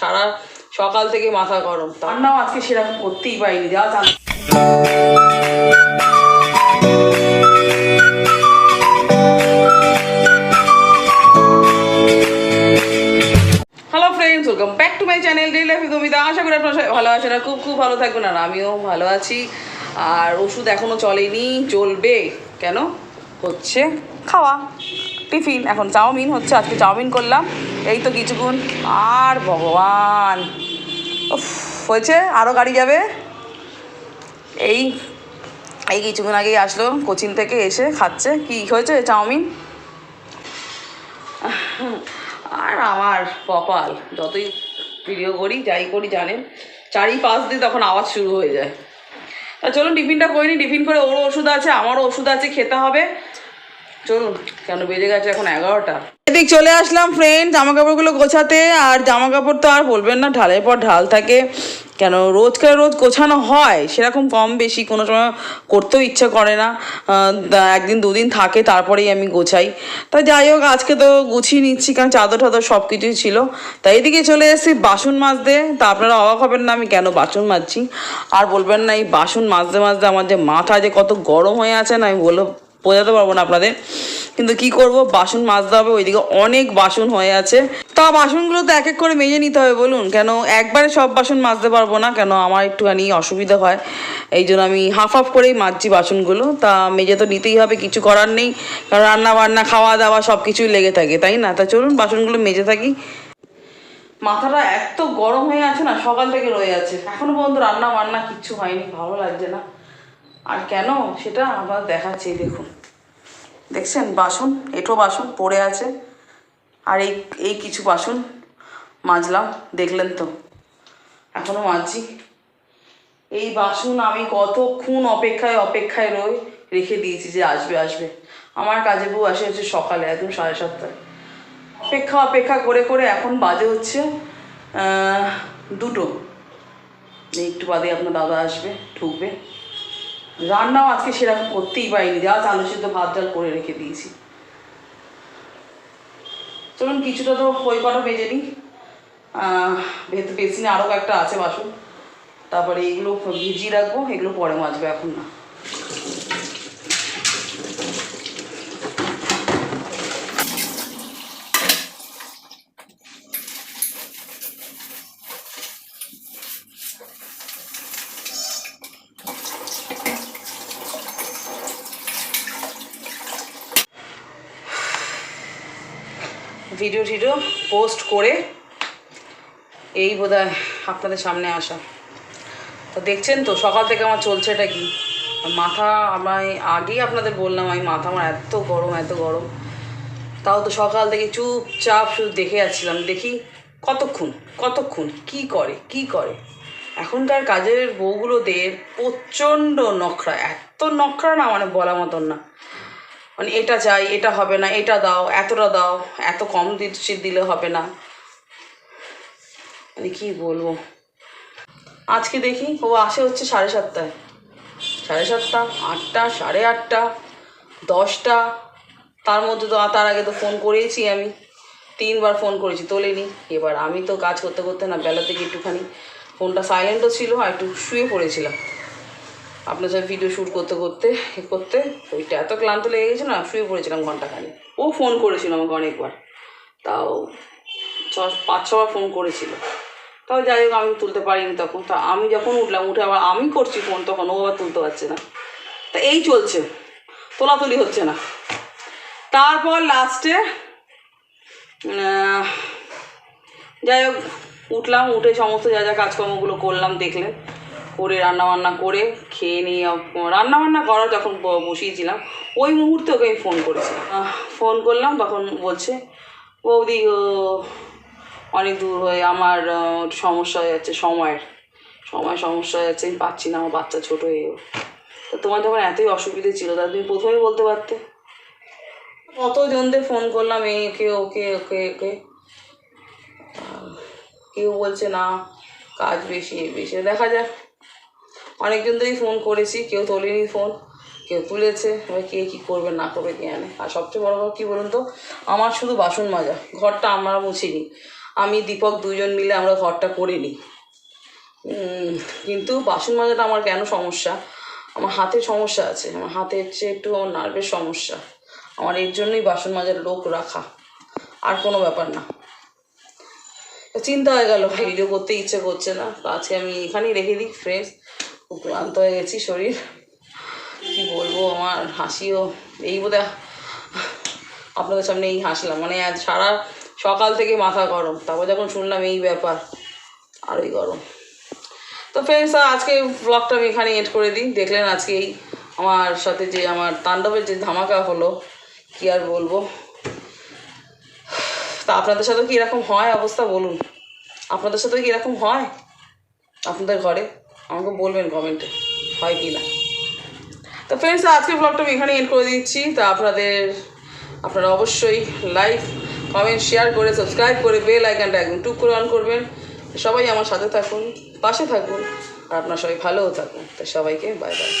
সারা সকাল থেকে মাথা গরম রান্নাও আজকে সেরকম করতেই পারিনি যা জান hello friends welcome back to my channel daily life Gomita আশা করি আপনারা সবাই ভালো আছেন আর খুব খুব ভালো থাকবেন আর আমিও ভালো আছি। আর ওষুধ এখনও চলেনি চলবে কেন? হচ্ছে। খাওয়া। টিফিন এখন চাউমিন হচ্ছে, আজকে চাউমিন করলাম। এই তো কিছুক্ষণ। আর ভগবান। হয়েছে? আরও গাড়ি যাবে? এই এই কিছুক্ষণ আগেই আসলো কোচিং থেকে, এসে খাচ্ছে। কি হয়েছে চাউমিন? আর আমার কপাল। যতই ভিডিও করি, যাই করি, জানেন চারি পাঁচ দিন তখন আওয়াজ শুরু হয়ে যায়। তা চলুন, টিফিনটা করিনি টিফিন করে ওরও ওষুধ আছে, আমারও ওষুধ আছে, খেতে হবে। চলুন। কেন বেজে গেছে এখন এগারোটা? এদিক চলে আসলাম ফ্রেন্ড জামা কাপড়গুলো গোছাতে। আর জামা কাপড় তো আর বলবেন না, ঢালের পর ঢাল থাকে। কেন রোজকার রোজ গোছানো হয়, সেরকম কম বেশি, কোনো সময় করতেও ইচ্ছা করে না। একদিন দুদিন থাকে, তারপরেই আমি গোছাই। তা যাই হোক, আজকে তো গুছিয়ে নিচ্ছি, কারণ চাদর টাদর সব কিছুই ছিল। তাই এদিকে চলে এসেছি, বাসন মাজতে। তা আপনারা অবাক হবেন না, আমি কেন বাসন মাজছি? আর বলবেন না, এই বাসন মাজতে মাজতে আমার যে মাথা যে কত গরম হয়ে আছে না, আমি বলে বোঝাতে পারব না আপনাদের। কিন্তু কি করব? বাসন মাজতে হবে, ওইদিকে অনেক বাসন হয়ে আছে। তা বাসনগুলো তো এক এক করে মেজে নিতে হবে, বলুন। কেন একবারে সব বাসন মাজতে পারব না? কেন আমার একটুখানি অসুবিধা হয়। এই জন্য আমি হাফ হাফ করেই মাজছি বাসনগুলো। তা মেজে তো নিতেই হবে, কিছু করার নেই। কারণ রান্না বান্না খাওয়া দাওয়া সব কিছুই লেগে থাকে, তাই না? তা চলুন, বাসনগুলো মেজে থাকি। মাথাটা এত গরম হয়ে আছে না, সকাল থেকে রয়ে আছে। এখনও পর্যন্ত রান্না বান্না কিচ্ছু হয়নি, ভালো লাগছে না। আর কেন? সেটা আবার দেখাচ্ছি, দেখুন। দেখছেন? বাসন, এটো বাসন পড়ে আছে। আর এই এই কিছু বাসন মাজলাম, দেখলেন তো? এখনও মাজছি। এই বাসন আমি কতক্ষণ অপেক্ষায় অপেক্ষায় রই রেখে দিয়েছি যে আসবে আসবে। আমার কাজে বউ আসে হচ্ছে সকালে, একদম সাড়ে সাতটায়। অপেক্ষা অপেক্ষা করে করে এখন বাজে হচ্ছে দুটো। একটু বাদে আপনার দাদা আসবে, ঢুকবে। রান্নাও আজকে সেরকম করতেই পারিনি, যা আলু সিদ্ধ, ভাত ডাল করে রেখে দিয়েছি। চলুন, কিছুটা তো ওই কটা বেজে নিই। ভেতর বেসিনে আরও কয়েকটা আছে বাসন। তারপরে এগুলো ভিজিয়ে রাখব, এগুলো পরে মাজবে এখন না। ভিডিও টিডিও পোস্ট করে এই বোধহয় আপনাদের সামনে আসা। তো দেখছেন তো, সকাল থেকে আমার চলছে এটা কি? মাথা আমি আগেই আপনাদের বললাম, আমি মাথা আমার এত গরম এত গরম। তাও তো সকাল থেকে চুপচাপ শুধু দেখে যাচ্ছিলাম, দেখি কতক্ষণ কতক্ষণ, কি করে কি করে? এখনকার কাজের বউগুলোদের প্রচণ্ড নখরা, এত নখরা না মানে বলা মতন না। মানে এটা চাই, এটা হবে না, এটা দাও, এতটা দাও, এত কম দিচ্ছি দিলে হবে না। মানে কি বলব? আজকে দেখি, ও আসে হচ্ছে সাড়ে সাতটায়। সাড়ে সাতটা, আটটা, সাড়ে আটটা, দশটা। তার মধ্যে তো তার আগে তো ফোন করেইছি আমি। তিনবার ফোন করেছি, তোলেনি। এবার আমি তো কাজ করতে করতে না, বেলা থেকে একটুখানি ফোনটা সাইলেন্টও ছিল, আর একটু শুয়ে পড়েছিলাম। আপনার সাথে ভিডিও শ্যুট করতে করতে, এ করতে ওইটা এত ক্লান্ত লেগে গেছে না, শুয়ে পড়েছিলাম ঘন্টাখানি ও ফোন করেছিল আমাকে অনেকবার। তাও ছ পাঁচ ছবার ফোন করেছিল। তাও যাই হোক, আমি তুলতে পারিনি তখন। তা আমি যখন উঠলাম, উঠে আবার আমি করছি ফোন তখন ও আবার তুলতে পারছে না। তা এই চলছে। তোলাতুলি হচ্ছে না। তারপর লাস্টে যাই হোক, উঠলাম, উঠে সমস্ত যা যা কাজকর্মগুলো করলাম, দেখলেন। করে রান্না বান্না করে খেয়ে নিয়ে রান্না বান্না করার যখন বসিয়েছিলাম, ওই মুহূর্তে ওকে আমি ফোন করেছিলাম। ফোন করলাম, তখন বলছে, বৌদি অনেক দূর হয়ে আমার সমস্যা হয়ে যাচ্ছে, সময়ের, সময় সমস্যা হয়ে যাচ্ছে, আমি পাচ্ছি না, আমার বাচ্চা ছোটো হয়ে যাবে তো তোমার যখন এতই অসুবিধে ছিল, তা তুমি প্রথমেই বলতে পারতে? কতজনদের ফোন করলাম, এই ওকে ওকে ওকে ওকে। কেউ বলছে, না, কাজ বেশি বেশি, দেখা যাক। অনেকজনদেরই ফোন করেছি, কেউ তোলেনি ফোন কেউ তুলেছে, এবার কে কী করবে না করবে কে আর সবচেয়ে বড় কথা কী বলুন তো, আমার শুধু বাসন মাজা, ঘরটা আমরা মুছিনি। আমি, দীপক দুজন মিলে আমরা ঘরটা করে নিই কিন্তু বাসন মাজাটা আমার কেন সমস্যা? আমার হাতে সমস্যা আছে, আমার হাতে হচ্ছে একটু আমার নার্ভের সমস্যা। আমার এর জন্যই বাসন মাজার লোক রাখা, আর কোনো ব্যাপার না। চিন্তা হয়ে গেল ভিডিও করতে ইচ্ছে করছে না। আজকে আমি এখানেই রেখে দিই ফ্রেন্ডস খুব ক্লান্ত হয়ে গেছি শরীর। কি বলব, আমার হাসিও, এই বোধহয় আপনাদের সামনে এই হাসলাম। মানে আজ সারা সকাল থেকে মাথা গরম, তারপর যখন শুনলাম এই ব্যাপার, আরোই গরম। তো ফ্রেন্ডস আজকে ব্লগটা আমি এখানে এড করে দিই। দেখলেন আজকে এই আমার সাথে যে আমার তাণ্ডবের যে ধামাকা হলো, কি আর বলব? তা আপনাদের সাথে কি এরকম হয়? অবস্থা বলুন। আপনাদের সাথে কি এরকম হয়? আপনাদের ঘরে? আমাকে বলবেন কমেন্টে হয় কি না। তো ফ্রেন্ডস আজকে ব্লগটা আমি এখানে এন্ড করে দিচ্ছি। তো আপনাদের, আপনারা অবশ্যই লাইক কমেন্ট শেয়ার করে সাবস্ক্রাইব করে বেল আইকনটা একদম টুক করে অন করবেন। সবাই আমার সাথে থাকুন, পাশে থাকুন, আর আপনার সবাই ভালোও থাকুন। তো সবাইকে বাই বাই